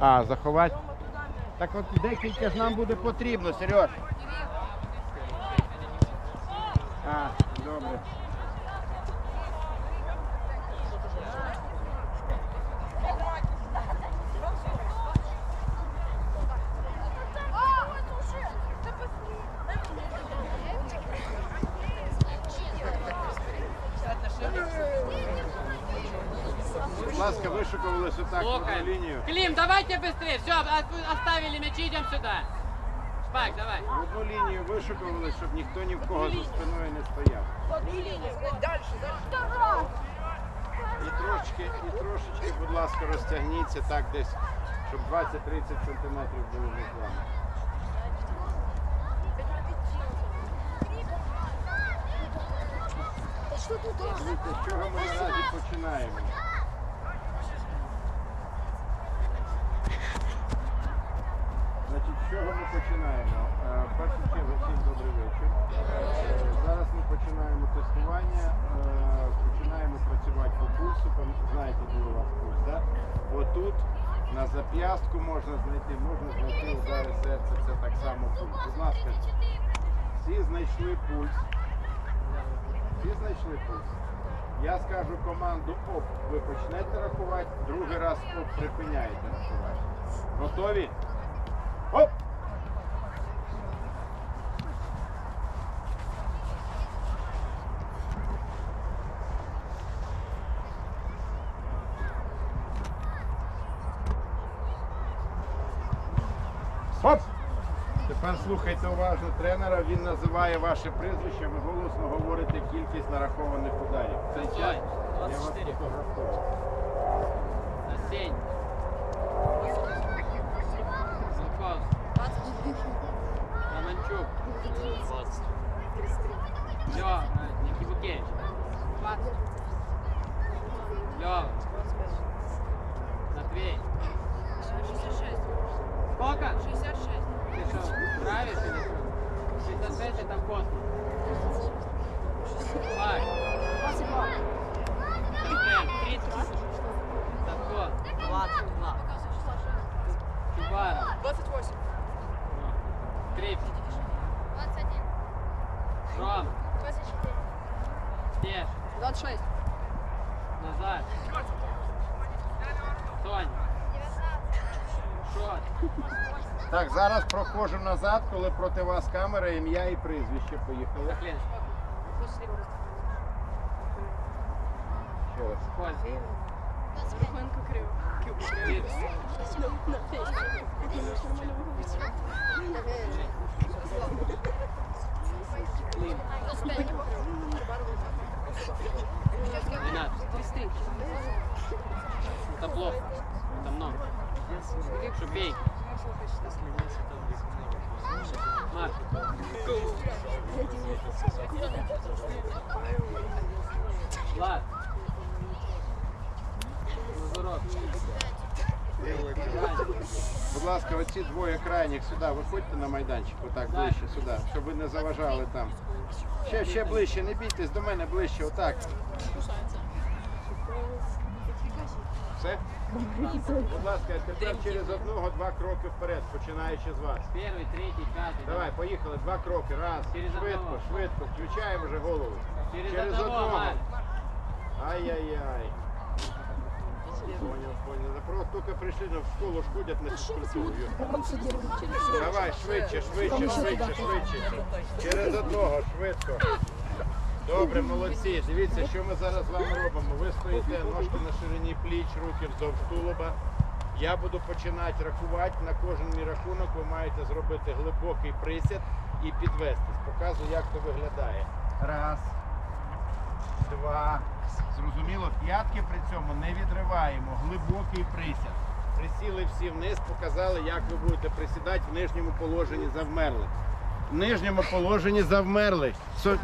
А, заховати. Так от декілька ж нам буде потрібно, Сереж. А, добре. Будь ласка, вишикувалися так Слухаем. лінію. Клим, давайте быстрее. Все, оставили мячи, идем сюда. Шпак, давай. В одну лінію вишикувалися, щоб ніхто ні в кого за спиною не стояв. І трошечки, і трошечки, будь ласка, розтягніться так десь, щоб 20-30 сантиметрів було між вами. Дивіться, з чого ми наразі починаємо. Значить, з чого ми починаємо? Е, В першу чергу всім добрий вечір. Е, Зараз ми починаємо тестування, е, починаємо працювати по пульсу. Знаєте, де у вас пульс, так? Отут на зап'ястку можна знайти, можна знайти удари серця, це так само пульс. Будь ласка, всі знайшли пульс. Всі знайшли пульс. Я скажу команду ОП, ви почнете рахувати, другий раз ОП припиняєте рахувати. Готові? Оп! Оп! Тепер слухайте уважно тренера, він називає ваше прізвище, ви голосно говорите кількість нарахованих ударів. Це Цей час я вас 24. фотографую. Осень. Сонь. Так, зараз проходжу назад, коли проти вас камера, ім'я і прізвище. Поїхали. Захлен. Ще раз. Коль. Рахунку крив. Крипс. Клим. Влад. Назарок. Будь ласка, оці двоє крайніх сюди, виходьте на майданчик, отак ближче сюди, щоб ви не заважали там. Ще, ще ближче, не бійтесь до мене ближче, отак. Все? Будь ласка, тепер через одного два кроки вперед, починаючи з вас. Первый, третий, пятый. Давай, поїхали, два кроки. Раз, Через швидко, одного. швидко. Включаємо вже голову. Через, одного, Марк. Ай-яй-яй. Понял, понял. Да просто только пришли в школу шкодять на фізкультуру. Давай, швидше, швидше, швидше, швидше. Через одного, швидко. Добре, молодці. Дивіться, що ми зараз з вами робимо. Ви стоїте ножки на ширині пліч, руки вздовж тулуба. Я буду починати рахувати. На кожен мій рахунок ви маєте зробити глибокий присяд і підвестись. Показую, як це виглядає. Раз, два. Зрозуміло, п'ятки при цьому не відриваємо. Глибокий присяд. Присіли всі вниз, показали, як ви будете присідати в нижньому положенні завмерли. В нижньому положенні завмерли.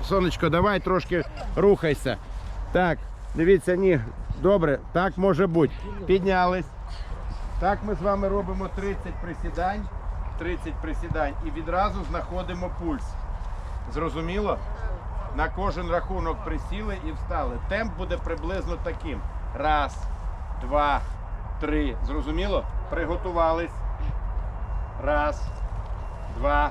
Сонечко, давай трошки рухайся. Так, дивіться, ні. Добре, так може бути. Піднялись. Так ми з вами робимо 30 присідань. 30 присідань і відразу знаходимо пульс. Зрозуміло? На кожен рахунок присіли і встали. Темп буде приблизно таким. Раз, два, три. Зрозуміло? Приготувались. Раз, два,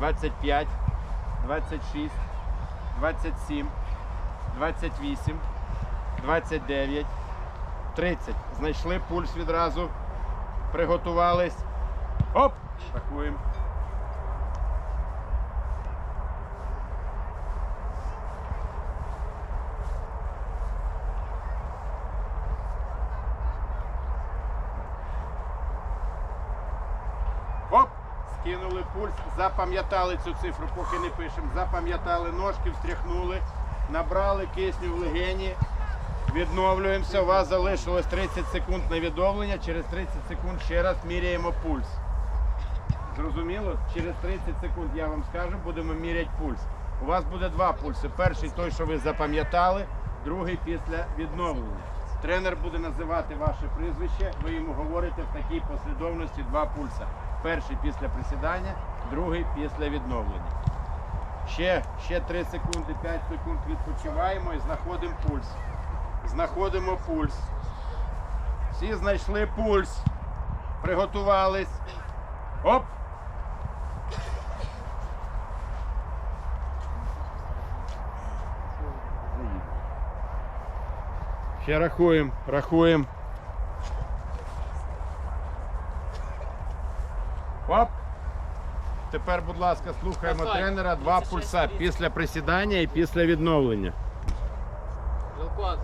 двадцять п'ять, двадцять шість, двадцять сім, двадцять вісім, двадцять дев'ять, тридцять. Знайшли пульс відразу. Приготувались. Оп! Рахуємо. Оп! Скинули пульс, запам'ятали цю цифру, поки не пишемо. Запам'ятали ножки, встряхнули, набрали кисню в легені. Відновлюємося. У вас залишилось 30 секунд на відновлення. Через 30 секунд ще раз міряємо пульс. Зрозуміло? Через 30 секунд я вам скажу, будемо міряти пульс. У вас буде два пульси. Перший той, що ви запам'ятали, другий після відновлення. Тренер буде називати ваше прізвище, ви йому говорите в такій послідовності два пульса. Перший після присідання, другий після відновлення. Ще, ще 3 секунди, 5 секунд відпочиваємо і знаходимо пульс. Знаходимо пульс. Всі знайшли пульс. Приготувались. Оп! Ще рахуємо, рахуємо. Оп! Тепер, будь ласка, слухаємо Постой. тренера. Два пульса після присідання і після відновлення. Жилкос,